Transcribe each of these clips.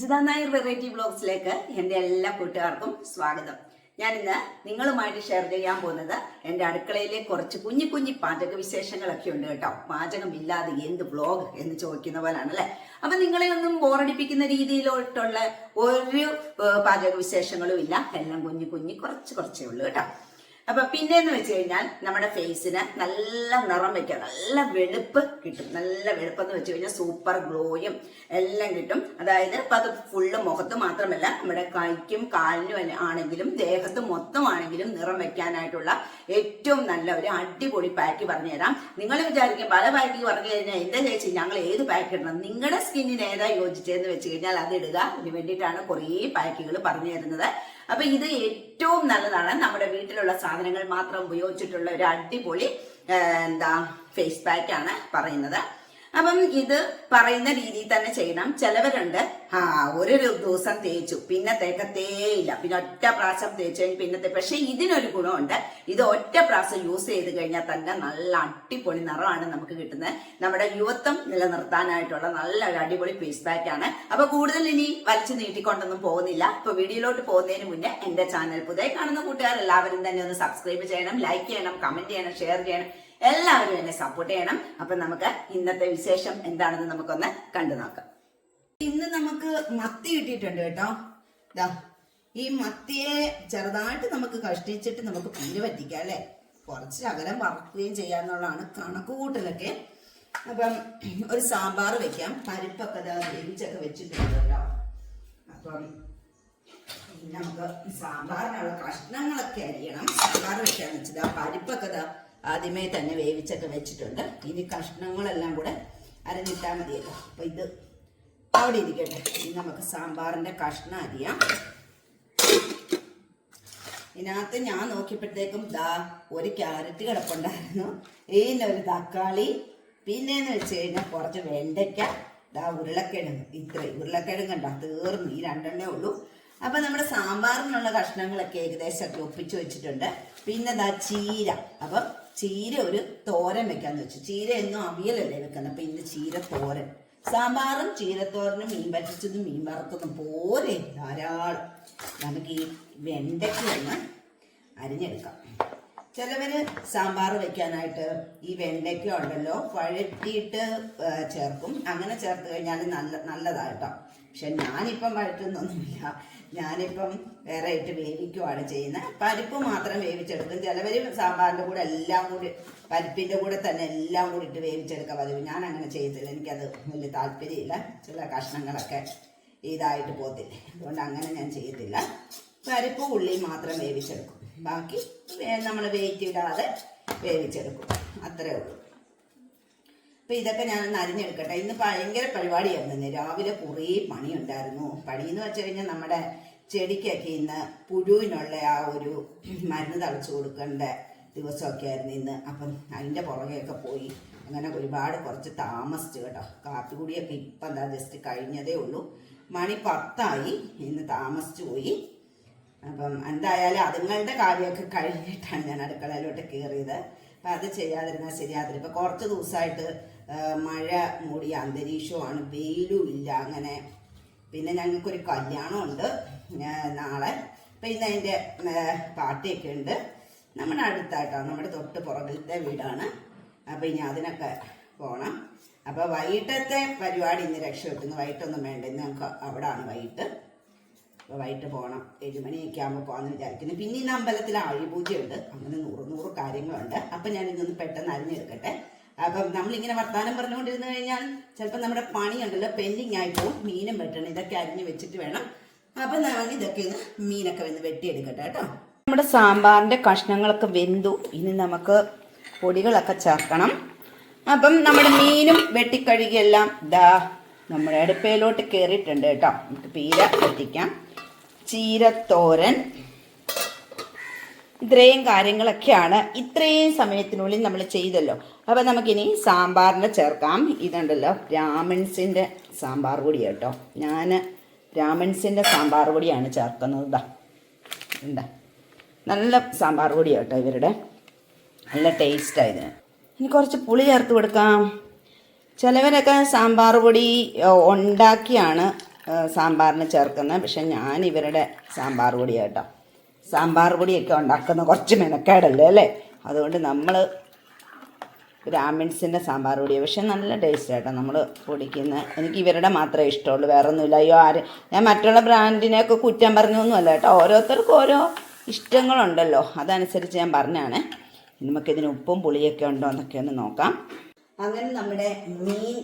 Ajitha Nair variety ബ്ലോഗ്സിലേക്ക് എന്റെ എല്ലാ കൂട്ടുകാർക്കും സ്വാഗതം. ഞാൻ ഇന്ന് നിങ്ങളുമായിട്ട് ഷെയർ ചെയ്യാൻ പോകുന്നത് എന്റെ അടുക്കളയിലെ കുറച്ച് കുഞ്ഞു കുഞ്ഞു പാചക വിശേഷങ്ങളൊക്കെ ഉണ്ട് കേട്ടോ. പാചകം ഇല്ലാതെ എന്ത് ബ്ലോഗ് എന്ന് ചോദിക്കുന്ന പോലാണ് അല്ലേ? അപ്പൊ നിങ്ങളെ ഒന്നും ബോറടിപ്പിക്കുന്ന രീതിയിലോട്ടുള്ള ഒരു പാചക വിശേഷങ്ങളും ഇല്ല. എല്ലാം കുഞ്ഞു കുഞ്ഞു കുറച്ച് കുറച്ചേ ഉള്ളൂ കേട്ടോ. അപ്പൊ പിന്നെന്ന് വെച്ച് കഴിഞ്ഞാൽ നമ്മുടെ ഫേസിന് നല്ല നിറം വെക്കുക നല്ല വെളുപ്പ് കിട്ടും നല്ല വെളുപ്പ് എന്ന് വെച്ച് കഴിഞ്ഞാൽ സൂപ്പർ ഗ്ലോയും എല്ലാം കിട്ടും. അതായത് ഇപ്പൊ അത് ഫുള്ള് മുഖത്ത് മാത്രമല്ല നമ്മുടെ കൈക്കും കാലിനും ആണെങ്കിലും ദേഹത്ത് മൊത്തമാണെങ്കിലും നിറം വെക്കാനായിട്ടുള്ള ഏറ്റവും നല്ല ഒരു അടിപൊളി പാക്ക് പറഞ്ഞു തരാം നിങ്ങൾ വിചാരിക്കും പല പാക്ക് പറഞ്ഞു കഴിഞ്ഞാൽ എന്താ ചേച്ചി ഞങ്ങൾ ഏത് പാക്ക് ഇടണം? നിങ്ങളുടെ സ്കിന്നിന് ഏതാ യോജിച്ചതെന്ന് വെച്ച് കഴിഞ്ഞാൽ അത് ഇടുക. അതിന് വേണ്ടിയിട്ടാണ് കുറേ പാക്കുകൾ പറഞ്ഞു തരുന്നത് അപ്പൊ ഇത് ഏറ്റവും നല്ലതാണ്. നമ്മുടെ വീട്ടിലുള്ള സാധനങ്ങൾ മാത്രം ഉപയോഗിച്ചിട്ടുള്ള ഒരു അടിപൊളി എന്താ ഫേസ് പാക്ക് ആണ് പറയുന്നത്. അപ്പം ഇത് പറയുന്ന രീതിയിൽ തന്നെ ചെയ്യണം. ചിലവരുണ്ട് ആ ഒരു ദിവസം തേച്ചു പിന്നെ തേക്കത്തേ ഇല്ല പിന്നെ ഒറ്റ പ്രാവശ്യം തേച്ചു കഴിഞ്ഞ് പിന്നെ തേ- പക്ഷെ ഇതിനൊരു ഗുണമുണ്ട്. ഇത് ഒറ്റ പ്രാവശ്യം യൂസ് ചെയ്ത് കഴിഞ്ഞാൽ തന്നെ നല്ല അടിപൊളി നിറമാണ് നമുക്ക് കിട്ടുന്നത്. നമ്മുടെ യുവത്വം നിലനിർത്താനായിട്ടുള്ള നല്ല ഒരു അടിപൊളി ഫേസ് പാക്ക് ആണ്. അപ്പൊ കൂടുതൽ ഇനി വലിച്ചു നീട്ടിക്കൊണ്ടൊന്നും പോകുന്നില്ല. ഇപ്പൊ വീഡിയോയിലോട്ട് പോകുന്നതിന് മുന്നേ എന്റെ ചാനൽ പുതിയ കാണുന്ന കൂട്ടുകാർ എല്ലാവരും തന്നെ ഒന്ന് സബ്സ്ക്രൈബ് ചെയ്യണം ലൈക്ക് ചെയ്യണം കമന്റ് ചെയ്യണം ഷെയർ ചെയ്യണം. എല്ലാവരും എന്നെ സപ്പോർട്ട് ചെയ്യണം. അപ്പൊ നമുക്ക് ഇന്നത്തെ വിശേഷം എന്താണെന്ന് നമുക്കൊന്ന് കണ്ടു നോക്കാം. ഇന്ന് നമുക്ക് മത്തി കിട്ടിയിട്ടുണ്ട് കേട്ടോ. ഈ മത്തിയെ ചെറുതായിട്ട് നമുക്ക് കഷ്ടിച്ചിട്ട് നമുക്ക് പീര് പറ്റിക്കാം അല്ലെ? കുറച്ച് അകലം വറക്കുകയും ചെയ്യാന്നുള്ളതാണ് കണക്ക് കൂട്ടലൊക്കെ അപ്പം ഒരു സാമ്പാർ വെക്കാം. പരിപ്പൊക്കെ വേവിച്ചൊക്കെ വെച്ചിട്ടുണ്ട് കേട്ടോ. അപ്പം നമുക്ക് സാമ്പാറിനുള്ള കഷ്ണങ്ങളൊക്കെ അരിയണം. സാമ്പാർ വെക്കാന്ന് വെച്ചത് ആ പരിപ്പൊക്കെ ആദ്യമേ തന്നെ വേവിച്ചൊക്കെ വെച്ചിട്ടുണ്ട്. ഇനി കഷ്ണങ്ങളെല്ലാം കൂടെ അരഞ്ഞിട്ടാൽ മതിയല്ലോ. അപ്പൊ ഇത് അവിടെ ഇരിക്കട്ടെ. ഇനി നമുക്ക് സാമ്പാറിന്റെ കഷ്ണം അരിയാം. ഇതിനകത്ത് ഞാൻ നോക്കിയപ്പോഴത്തേക്കും ദാ ഒരു ക്യാരറ്റ് കിടപ്പുണ്ടായിരുന്നു. ഒരു തക്കാളി പിന്നെന്ന് വെച്ച് കഴിഞ്ഞാൽ കുറച്ച് വെണ്ടയ്ക്ക ദാ ഉരുളക്കിഴങ്ങ്. ഇത്രയും ഉരുളക്കിഴങ്ങ് കണ്ടോ? തീർന്നു. ഈ രണ്ടെണ്ണേ ഉള്ളൂ. അപ്പൊ നമ്മുടെ സാമ്പാറിനുള്ള കഷ്ണങ്ങളൊക്കെ ഏകദേശമൊക്കെ ഒപ്പിച്ചു വെച്ചിട്ടുണ്ട്. പിന്നെ ദാ ചീര. അപ്പം ചീര ഒരു തോരൻ വെക്കാന്ന് വെച്ചു. ചീര എന്നും അവിയലല്ലേ വെക്കുന്നത്. അപ്പൊ ഇന്ന് ചീര തോരൻ. സാമ്പാറും ചീരത്തോരനും മീൻ പറ്റിച്ചതും മീൻ വറുത്തതും പോരെ ധാരാളം. നമുക്ക് ഈ വെണ്ടയ്ക്ക് ഒന്ന് അരിഞ്ഞെടുക്കാം. ചിലവര് സാമ്പാർ വെക്കാനായിട്ട് ഈ വെണ്ടയ്ക്ക ഉണ്ടല്ലോ വഴറ്റിയിട്ട് ചേർക്കും. അങ്ങനെ ചേർത്ത് കഴിഞ്ഞാൽ നല്ല നല്ലതാട്ടോ പക്ഷെ ഞാനിപ്പം വഴറ്റുന്നൊന്നുമില്ല. ഞാനിപ്പം വേറെ ഇട്ട് വേവിക്കുവാണ് ചെയ്യുന്നത്. പരിപ്പ് മാത്രം വേവിച്ചെടുക്കും. ചിലവർ സാമ്പാറിന്റെ കൂടെ എല്ലാം കൂടി പരിപ്പിന്റെ കൂടെ തന്നെ എല്ലാം കൂടി ഇട്ട് വേവിച്ചെടുക്കാൻ പതിവ് ഞാൻ അങ്ങനെ ചെയ്യത്തില്ല. എനിക്കത് വലിയ താല്പര്യമില്ല. ചില കഷ്ണങ്ങളൊക്കെ ഇതായിട്ട് പോകത്തില്ല. അതുകൊണ്ട് അങ്ങനെ ഞാൻ ചെയ്യത്തില്ല. പരിപ്പ് ഉള്ളി മാത്രം വേവിച്ചെടുക്കും. ബാക്കി നമ്മൾ വെയിറ്റ് ഇടാതെ വേവിച്ചെടുക്കും. അത്രേ ഉള്ളൂ. അപ്പൊ ഇതൊക്കെ ഞാൻ ഒന്ന് അരിഞ്ഞെടുക്കട്ടെ ഇന്ന് ഭയങ്കര പരിപാടിയായിരുന്നു രാവിലെ കുറേ പണിയുണ്ടായിരുന്നു. പണി എന്ന് വെച്ച് കഴിഞ്ഞാൽ നമ്മുടെ ചെടിക്കൊക്കെ ഇന്ന് പുഴുവിനുള്ള ആ ഒരു മരുന്ന് തളിച്ചു കൊടുക്കേണ്ട ദിവസമൊക്കെ ആയിരുന്നു ഇന്ന്. അപ്പം അതിന്റെ പുറകെയൊക്കെ പോയി അങ്ങനെ ഒരുപാട് കുറച്ച് താമസിച്ചു കേട്ടോ. കാപ്പി കൂടിയൊക്കെ ഇപ്പം എന്താ ജസ്റ്റ് കഴിഞ്ഞതേ ഉള്ളൂ. മണി പത്തായി. ഇന്ന് താമസിച്ചു പോയി. അപ്പം എന്തായാലും അതുങ്ങളുടെ കാര്യമൊക്കെ കഴിഞ്ഞിട്ടാണ് ഞാൻ അടുക്കളയിലോട്ട് കയറിയത്. അപ്പം അത് ചെയ്യാതിരുന്നാൽ ശരിയാതില്ല ഇപ്പം കുറച്ച് ദിവസമായിട്ട് മഴ മൂടിയ അന്തരീക്ഷമാണ് വെയിലും ഇല്ല അങ്ങനെ. പിന്നെ ഞങ്ങൾക്കൊരു കല്യാണമുണ്ട് നാളെ. അപ്പം ഇന്ന് അതിന്റെ പാർട്ടിയൊക്കെ ഉണ്ട്. നമ്മുടെ അടുത്തായിട്ടാണ് നമ്മുടെ തൊട്ട് പുറകിലത്തെ വീടാണ്. അപ്പം ഇനി അതിനൊക്കെ പോകണം അപ്പോൾ വൈകിട്ടത്തെ പരിപാടി ഇന്ന് രക്ഷപ്പെട്ടു. വൈകിട്ടൊന്നും വേണ്ട ഇന്ന് ഞങ്ങൾക്ക് ആണ് വൈകിട്ട്. അപ്പോൾ വൈകിട്ട് പോകണം ഏഴുമണിയൊക്കെ ആകുമ്പോൾ പോകാമെന്ന് വിചാരിക്കുന്നു. പിന്നെ ഇന്ന് അമ്പലത്തിൽ ആഴിപൂജയുണ്ട്. അങ്ങനെ നൂറ് നൂറ് കാര്യങ്ങളുണ്ട്. അപ്പം ഞാൻ ഇതൊന്ന് പെട്ടെന്ന് അരിഞ്ഞെടുക്കട്ടെ അപ്പം നമ്മളിങ്ങനെ വർത്താനം പറഞ്ഞുകൊണ്ടിരുന്നു കഴിഞ്ഞാൽ ചിലപ്പോൾ നമ്മുടെ പണിയുണ്ടല്ലോ പെൻഡിങ് ആയി പോകും മീനും വെട്ടണം ഇതൊക്കെ അരിഞ്ഞ് വെച്ചിട്ട് വേണം. അപ്പം ഞാൻ ഇതൊക്കെ ഒന്ന് മീനൊക്കെ വന്ന് വെട്ടിയെടുക്കട്ടെ കേട്ടോ. നമ്മുടെ സാമ്പാറിന്റെ കഷ്ണങ്ങളൊക്കെ വെന്തു. ഇനി നമുക്ക് പൊടികളൊക്കെ ചേർക്കണം. അപ്പം നമ്മുടെ മീനും വെട്ടിക്കഴുകിയെല്ലാം ദാ നമ്മുടെ അടുപ്പയിലോട്ട് കയറിയിട്ടുണ്ട് കേട്ടോ. നമുക്ക് പീര എത്തിക്കാം ചീരത്തോരൻ. ഇത്രയും കാര്യങ്ങളൊക്കെയാണ് ഇത്രയും സമയത്തിനുള്ളിൽ നമ്മൾ ചെയ്തല്ലോ. അപ്പം നമുക്കിനി സാമ്പാറിന് ചേർക്കാം. ഇതുണ്ടല്ലോ ബ്രാഹ്മിൺസിന്റെ സാമ്പാർ പൊടി കേട്ടോ. ഞാൻ ബ്രാഹ്മിൺസിന്റെ സാമ്പാർ പൊടിയാണ് ചേർക്കുന്നത് ഇതാ എന്താ നല്ല സാമ്പാർ പൊടി കേട്ടോ ഇവരുടെ. നല്ല ടേസ്റ്റാണ് ഇതിന് ഇനി കുറച്ച് പുളി ചേർത്ത് കൊടുക്കാം. ചിലവരൊക്കെ സാമ്പാർ പൊടി ഉണ്ടാക്കിയാണ് സാമ്പാറിന് ചേർക്കുന്നത്. പക്ഷെ ഞാൻ ഇവരുടെ സാമ്പാർ പൊടി കേട്ടോ. സാമ്പാർ പൊടിയൊക്കെ ഉണ്ടാക്കുന്ന കുറച്ച് മെനക്കേടല്ലേ അല്ലേ? അതുകൊണ്ട് നമ്മൾ ബ്രാഹ്മിൺസിന്റെ സാമ്പാർ പൊടി പക്ഷെ നല്ല ടേസ്റ്റ് കേട്ടോ നമ്മൾ പൊടിക്കുന്ന. എനിക്ക് ഇവരുടെ മാത്രമേ ഇഷ്ടമുള്ളൂ വേറെ ഒന്നുമില്ല അയ്യോ ആര്? ഞാൻ മറ്റുള്ള ബ്രാൻഡിനെയൊക്കെ കുറ്റം പറഞ്ഞൊന്നുമല്ല കേട്ടോ. ഓരോരുത്തർക്കും ഓരോ ഇഷ്ടങ്ങളുണ്ടല്ലോ. അതനുസരിച്ച് ഞാൻ പറഞ്ഞാണ്. നമുക്കിതിന് ഉപ്പും പുളിയൊക്കെ ഉണ്ടോ എന്നൊക്കെ ഒന്ന് നോക്കാം. അങ്ങനെ നമ്മുടെ മീൻ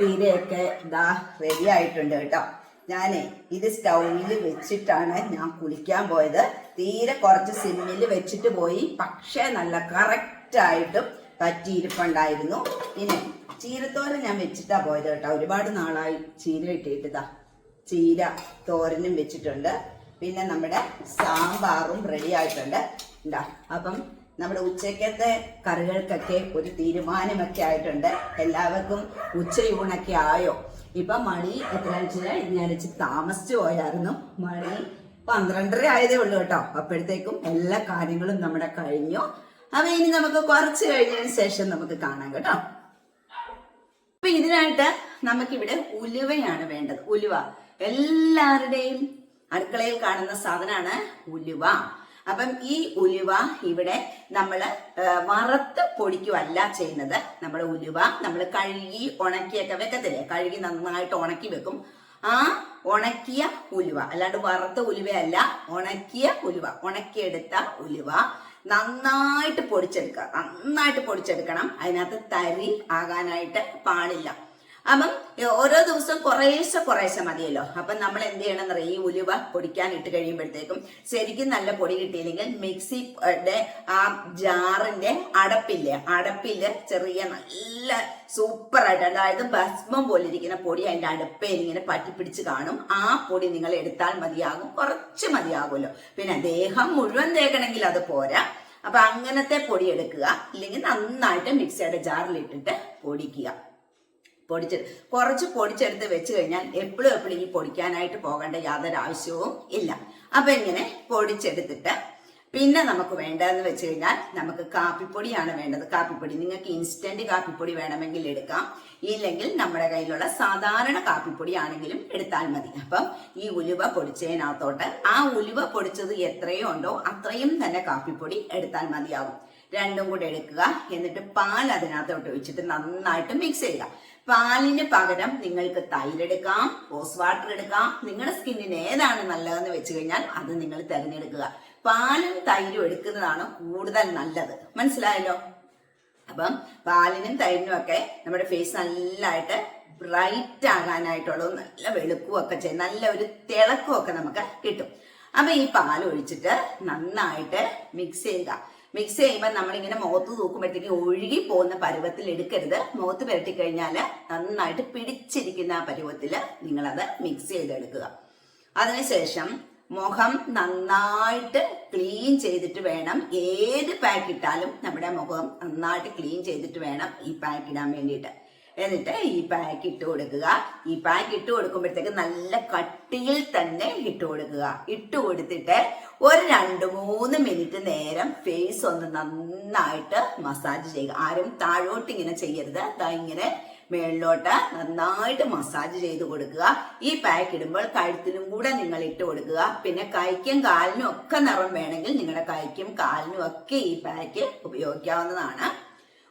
തീരയൊക്കെ ഇതാ റെഡി ആയിട്ടുണ്ട് കേട്ടോ. ഞാനേ ഇത് സ്റ്റൗവിൽ വെച്ചിട്ടാണ് ഞാൻ കുളിക്കാൻ പോയത്. തീരെ കുറച്ച് സിമ്മിൽ വെച്ചിട്ട് പോയി. പക്ഷേ നല്ല കറക്റ്റായിട്ടും പറ്റിയിരിപ്പുണ്ടായിരുന്നു പിന്നെ ചീരത്തോരൻ ഞാൻ വെച്ചിട്ടാ പോയത് കേട്ടോ. ഒരുപാട് നാളായി ചീര ഇട്ടിട്ടതാ ചീര തോരനും വെച്ചിട്ടുണ്ട്. പിന്നെ നമ്മുടെ സാമ്പാറും റെഡി ആയിട്ടുണ്ട്. ഉണ്ടാ അപ്പം നമ്മുടെ ഉച്ചക്കത്തെ കറികൾക്കൊക്കെ ഒരു തീരുമാനമൊക്കെ ആയിട്ടുണ്ട്. എല്ലാവർക്കും ഉച്ചയൂണൊക്കെ ആയോ? ഇപ്പൊ മണി എത്ര വെച്ചാൽ ഞാൻ വെച്ച് താമസിച്ചു പോയായിരുന്നു മണി പന്ത്രണ്ടര ആയതേ ഉള്ളൂ കേട്ടോ. അപ്പോഴത്തേക്കും എല്ലാ കാര്യങ്ങളും നമ്മുടെ കഴിഞ്ഞു. അപ്പൊ ഇനി നമുക്ക് കുറച്ച് കഴിഞ്ഞതിന് ശേഷം നമുക്ക് കാണാം കേട്ടോ. അപ്പൊ ഇതിനായിട്ട് നമുക്കിവിടെ ഉലുവയാണ് വേണ്ടത്. ഉലുവ. എല്ലാവരുടെയും അടുക്കളയിൽ കാണുന്ന സാധനമാണ് ഉലുവ. അപ്പം ഈ ഉലുവ ഇവിടെ നമ്മൾ വറുത്ത് പൊടിക്കുമല്ല ചെയ്യുന്നത്. നമ്മുടെ ഉലുവ നമ്മൾ കഴുകി ഉണക്കിയൊക്കെ വെക്കത്തില്ലേ? കഴുകി നന്നായിട്ട് ഉണക്കി വെക്കും. ആ ഉണക്കിയ ഉലുവ അല്ലാണ്ട് വറുത്ത ഉലുവയല്ല ഉണക്കിയ ഉലുവ ഉണക്കിയെടുത്ത ഉലുവ നന്നായിട്ട് പൊടിച്ചെടുക്കുക. നന്നായിട്ട് പൊടിച്ചെടുക്കണം. അതിനകത്ത് തരി ആകാനായിട്ട് പാടില്ല. അപ്പം ഓരോ ദിവസം കുറേശ്ശെ കുറേശ്ശെ മതിയല്ലോ. അപ്പം നമ്മൾ എന്ത് ചെയ്യണം ഈ ഉലുവ പൊടിക്കാൻ ഇട്ട് കഴിയുമ്പോഴത്തേക്കും ശരിക്കും നല്ല പൊടി കിട്ടിയില്ലെങ്കിൽ മിക്സിയുടെ ആ ജാറിന്റെ അടപ്പില്ലേ അടപ്പിൽ ചെറിയ നല്ല സൂപ്പർ സൂപ്പറായിട്ട് അതായത് ഭസ്മം പോലെ ഇരിക്കുന്ന പൊടി അതിന്റെ അടുപ്പയിൽ ഇങ്ങനെ പറ്റിപ്പിടിച്ച് കാണും. ആ പൊടി നിങ്ങൾ എടുത്താൽ മതിയാകും. കുറച്ച് മതിയാകുമല്ലോ. പിന്നെ ദേഹം മുഴുവൻ തേക്കണമെങ്കിൽ അത് പോരാ. അപ്പൊ അങ്ങനത്തെ പൊടി എടുക്കുക. ഇല്ലെങ്കിൽ നന്നായിട്ട് മിക്സിയുടെ ജാറിലിട്ടിട്ട് പൊടിക്കുക. പൊടിച്ച് കുറച്ച് പൊടിച്ചെടുത്ത് വെച്ച് കഴിഞ്ഞാൽ എപ്പോഴും എപ്പോഴും ഈ പൊടിക്കാനായിട്ട് പോകേണ്ട യാതൊരു ആവശ്യവും ഇല്ല. അപ്പൊ ഇങ്ങനെ പൊടിച്ചെടുത്തിട്ട് പിന്നെ നമുക്ക് വേണ്ടതെന്ന് വെച്ച് കഴിഞ്ഞാൽ നമുക്ക് കാപ്പിപ്പൊടിയാണ് വേണ്ടത്. കാപ്പിപ്പൊടി നിങ്ങൾക്ക് ഇൻസ്റ്റന്റ് കാപ്പിപ്പൊടി വേണമെങ്കിൽ എടുക്കാം. ഇല്ലെങ്കിൽ നമ്മുടെ കയ്യിലുള്ള സാധാരണ കാപ്പിപ്പൊടി ആണെങ്കിലും എടുത്താൽ മതി. അപ്പം ഈ ഉലുവ പൊടിച്ചതിനകത്തോട്ട് ആ ഉലുവ പൊടിച്ചത് എത്രയോ ഉണ്ടോ അത്രയും തന്നെ കാപ്പിപ്പൊടി എടുത്താൽ മതിയാവും രണ്ടും കൂടെ എടുക്കുക. എന്നിട്ട് പാൽ അതിനകത്തോട്ട് ഒഴിച്ചിട്ട് നന്നായിട്ട് മിക്സ് ചെയ്യുക. പാലിന് പകരം നിങ്ങൾക്ക് തൈര് എടുക്കാം റോസ് വാട്ടർ എടുക്കാം. നിങ്ങളുടെ സ്കിന്നിന് ഏതാണ് നല്ലതെന്ന് വെച്ച് കഴിഞ്ഞാൽ അത് നിങ്ങൾ തിരഞ്ഞെടുക്കുക. പാലും തൈരും എടുക്കുന്നതാണ് കൂടുതൽ നല്ലത്. മനസ്സിലായല്ലോ? അപ്പം പാലിനും തൈരിനും ഒക്കെ നമ്മുടെ ഫേസ് നല്ലതായിട്ട് ബ്രൈറ്റ് ആകാനായിട്ടുള്ളതും നല്ല വെളുക്കും ഒക്കെ ചെയ്യും നല്ല ഒരു തിളക്കും ഒക്കെ നമുക്ക് കിട്ടും. അപ്പൊ ഈ പാൽ ഒഴിച്ചിട്ട് നന്നായിട്ട് മിക്സ് ചെയ്യുക. മിക്സ് ചെയ്യുമ്പോൾ നമ്മളിങ്ങനെ മുഖത്ത് തൂക്കുമ്പോഴത്തേക്ക് ഒഴുകി പോകുന്ന പരുവത്തിൽ എടുക്കരുത്. മുഖത്ത് പുരട്ടി കഴിഞ്ഞാൽ നന്നായിട്ട് പിടിച്ചിരിക്കുന്ന ആ പരുവത്തിൽ നിങ്ങളത് മിക്സ് ചെയ്തെടുക്കുക. അതിനുശേഷം മുഖം നന്നായിട്ട് ക്ലീൻ ചെയ്തിട്ട് വേണം. ഏത് പാക്ക് ഇട്ടാലും നമ്മുടെ മുഖം നന്നായിട്ട് ക്ലീൻ ചെയ്തിട്ട് വേണം ഈ പാക്ക് ഇടാൻ വേണ്ടിയിട്ട്. എന്നിട്ട് ഈ പാക്ക് ഇട്ട് കൊടുക്കുക. ഈ പാക്ക് ഇട്ട് കൊടുക്കുമ്പോഴത്തേക്ക് നല്ല കട്ടിയിൽ തന്നെ ഇട്ട് കൊടുക്കുക. ഇട്ട് കൊടുത്തിട്ട് ഒരു രണ്ട് മൂന്ന് മിനിറ്റ് നേരം ഫേസ് ഒന്ന് നന്നായിട്ട് മസാജ് ചെയ്യുക. ആരും താഴോട്ട് ഇങ്ങനെ ചെയ്യരുത്. ദാ ഇങ്ങനെ മേളിലോട്ട് നന്നായിട്ട് മസാജ് ചെയ്ത് കൊടുക്കുക. ഈ പാക്ക് ഇടുമ്പോൾ കഴുത്തിനും കൂടെ നിങ്ങൾ ഇട്ട് കൊടുക്കുക. പിന്നെ കൈക്കും കാലിനും ഒക്കെ നിറം വേണമെങ്കിൽ നിങ്ങളുടെ കൈക്കും കാലിനും ഒക്കെ ഈ പാക്ക് ഉപയോഗിക്കാവുന്നതാണ്.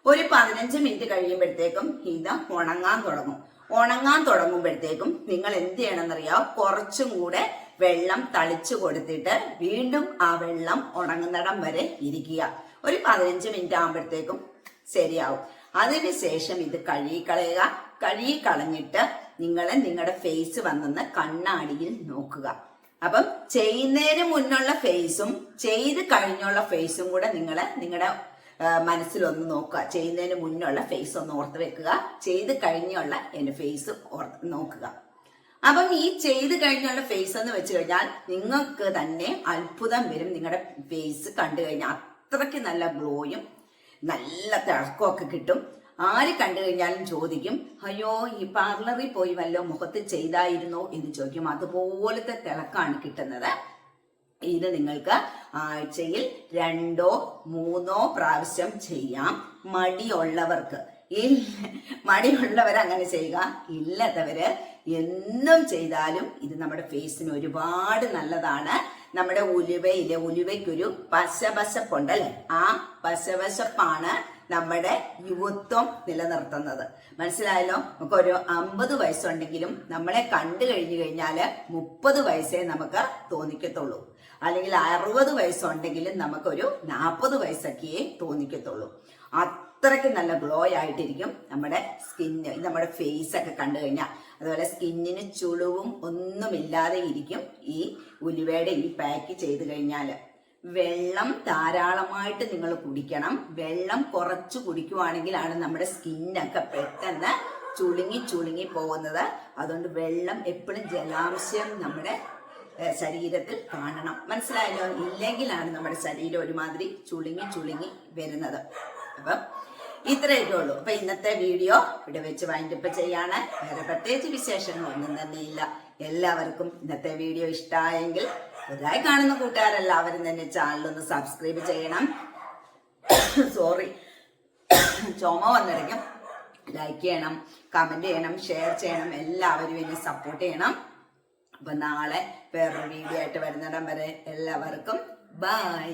ഒരു പതിനഞ്ച് മിനിറ്റ് കഴിയുമ്പോഴത്തേക്കും ഇത് ഉണങ്ങാൻ തുടങ്ങും. ഉണങ്ങാൻ തുടങ്ങുമ്പോഴത്തേക്കും നിങ്ങൾ എന്ത് ചെയ്യണമെന്നറിയാം കുറച്ചും കൂടെ വെള്ളം തളിച്ചു കൊടുത്തിട്ട് വീണ്ടും ആ വെള്ളം ഉണങ്ങുന്നിടം വരെ ഇരിക്കുക. ഒരു പതിനഞ്ച് മിനിറ്റ് ആകുമ്പോഴത്തേക്കും ശരിയാവും. അതിനുശേഷം ഇത് കഴുകിക്കളയുക കഴുകിക്കളഞ്ഞിട്ട് നിങ്ങൾ നിങ്ങളുടെ ഫേസ് വന്നെന്ന് കണ്ണാടിയിൽ നോക്കുക. അപ്പം ചെയ്യുന്നതിന് മുന്നുള്ള ഫേസും ചെയ്ത് കഴിഞ്ഞുള്ള ഫേസും കൂടെ നിങ്ങൾ നിങ്ങളുടെ മനസ്സിലൊന്ന് നോക്കുക. ചെയ്യുന്നതിന് മുന്നുള്ള ഫേസ് ഒന്ന് ഓർത്ത് വെക്കുക. ചെയ്ത് കഴിഞ്ഞുള്ള എന്റെ ഫേസ് ഓർത്ത് നോക്കുക. അപ്പം ഈ ചെയ്ത് കഴിഞ്ഞുള്ള ഫേസ് എന്ന് വെച്ച് കഴിഞ്ഞാൽ നിങ്ങൾക്ക് തന്നെ അത്ഭുതം വരും. നിങ്ങളുടെ ഫേസ് കണ്ടു കഴിഞ്ഞാൽ അത്രയ്ക്ക് നല്ല ഗ്ലോയും നല്ല തിളക്കമൊക്കെ കിട്ടും. ആര് കണ്ടു കഴിഞ്ഞാലും ചോദിക്കും അയ്യോ ഈ പാർലറിൽ പോയി വല്ലോ മുഖത്ത് ചെയ്തായിരുന്നോ? എന്ന് ചോദിക്കും. അതുപോലത്തെ തിളക്കാണ് കിട്ടുന്നത്. ഇത് നിങ്ങൾക്ക് ആഴ്ചയിൽ രണ്ടോ മൂന്നോ പ്രാവശ്യം ചെയ്യാം. മടിയുള്ളവർക്ക്. മടിയുള്ളവർ അങ്ങനെ ചെയ്യുക ഇല്ലാത്തവര് എന്നും ചെയ്താലും ഇത് നമ്മുടെ ഫേസിന് ഒരുപാട് നല്ലതാണ്. നമ്മുടെ ഉലുവയിലെ ഉലുവയ്ക്കൊരു പശപശപ്പുണ്ടല്ലേ ആ പശപശപ്പാണ് നമ്മുടെ യുവത്വം നിലനിർത്തുന്നത്. മനസ്സിലായല്ലോ? നമുക്ക് ഒരു അമ്പത് വയസ്സുണ്ടെങ്കിലും നമ്മളെ കണ്ടു കഴിഞ്ഞു കഴിഞ്ഞാൽ മുപ്പത് വയസ്സേ നമുക്ക് തോന്നിക്കത്തുള്ളൂ. അല്ലെങ്കിൽ അറുപത് വയസ്സുണ്ടെങ്കിലും നമുക്കൊരു നാൽപ്പത് വയസ്സൊക്കെയേ തോന്നിക്കത്തുള്ളൂ. അത്രയ്ക്ക് നല്ല ഗ്ലോ ആയിട്ടിരിക്കും നമ്മുടെ സ്കിന്ന് നമ്മുടെ ഫേസ് ഒക്കെ കണ്ടു കഴിഞ്ഞാൽ. അതുപോലെ സ്കിന്നിന് ചുളിവും ഒന്നുമില്ലാതെ ഇരിക്കും ഈ ഉലുവയുടെ ഈ പാക്ക് ചെയ്ത് കഴിഞ്ഞാൽ വെള്ളം ധാരാളമായിട്ട് നിങ്ങൾ കുടിക്കണം. വെള്ളം കുറച്ച് കുടിക്കുവാണെങ്കിലാണ് നമ്മുടെ സ്കിന്നൊക്കെ പെട്ടെന്ന് ചുളുങ്ങി ചുളുങ്ങി പോകുന്നത്. അതുകൊണ്ട് വെള്ളം എപ്പോഴും ജലാംശം നമ്മുടെ ശരീരത്തിൽ കാണണം. മനസ്സിലായല്ലോ? ഇല്ലെങ്കിലാണ് നമ്മുടെ ശരീരം ഒരുമാതിരി ചുളുങ്ങി ചുളുങ്ങി വരുന്നത്. അപ്പം ഇത്രയൊക്കെ ഉള്ളൂ. അപ്പൊ ഇന്നത്തെ വീഡിയോ ഇവിടെ വെച്ച് വൈൻഡപ്പ് ചെയ്യാണ്. വേറെ പ്രത്യേകിച്ച് വിശേഷങ്ങളൊന്നും തന്നെ ഇല്ല. എല്ലാവർക്കും ഇന്നത്തെ വീഡിയോ ഇഷ്ടമായെങ്കിൽ പുതുതായി കാണുന്ന കൂട്ടുകാരെല്ലാവരും തന്നെ ചാനലൊന്ന് സബ്സ്ക്രൈബ് ചെയ്യണം. സോറി ചുമ വന്നിറങ്ങും ലൈക്ക് ചെയ്യണം കമന്റ് ചെയ്യണം ഷെയർ ചെയ്യണം എല്ലാവരും എന്നെ സപ്പോർട്ട് ചെയ്യണം. അപ്പൊ നാളെ വേറൊരു വീഡിയോ ആയിട്ട് വരുന്നിടം വരെ എല്ലാവർക്കും ബൈ